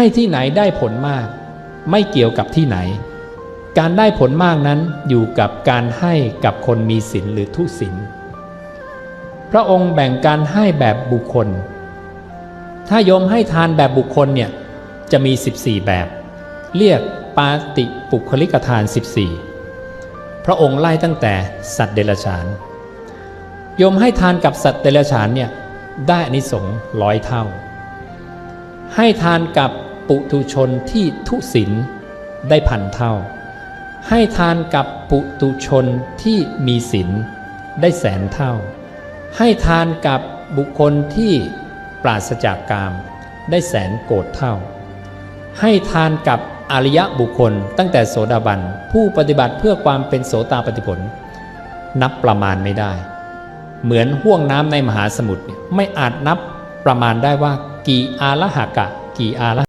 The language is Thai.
ให้ที่ไหนได้ผลมาก ไม่เกี่ยวกับที่ไหน การได้ผลมากนั้นอยู่กับการให้กับคนมีศีลหรือทุศีลพระองค์แบ่งการให้แบบบุคคล ถ้าโยมให้ทานแบบบุคคลเนี่ยจะมี 14 แบบ เรียกปาติปุคลิกทาน 14 พระองค์ไล่ตั้งแต่สัตว์เดรัจฉานโยมให้ทานกับสัตว์เดรัจฉานเนี่ยได้อนิสงส์ร้อยเท่า ให้ทานกับ ปุถุชนที่ทุศีลได้พันเท่า ให้ทานกับปุตุชนที่มีศีลได้แสนเท่า ให้ทานกับบุคคลที่ปราศจากกาม ได้แสนโกรธเท่า ให้ทานกับอริยะบุคคลตั้งแต่โสดาบันผู้ปฏิบัติเพื่อความเป็นโสตาปฏิผล นับประมาณไม่ได้ เหมือนห่วงน้ำในมหาสมุทรเนี่ยไม่อาจนับประมาณได้ว่ากี่อาละหากะ กี่อาละ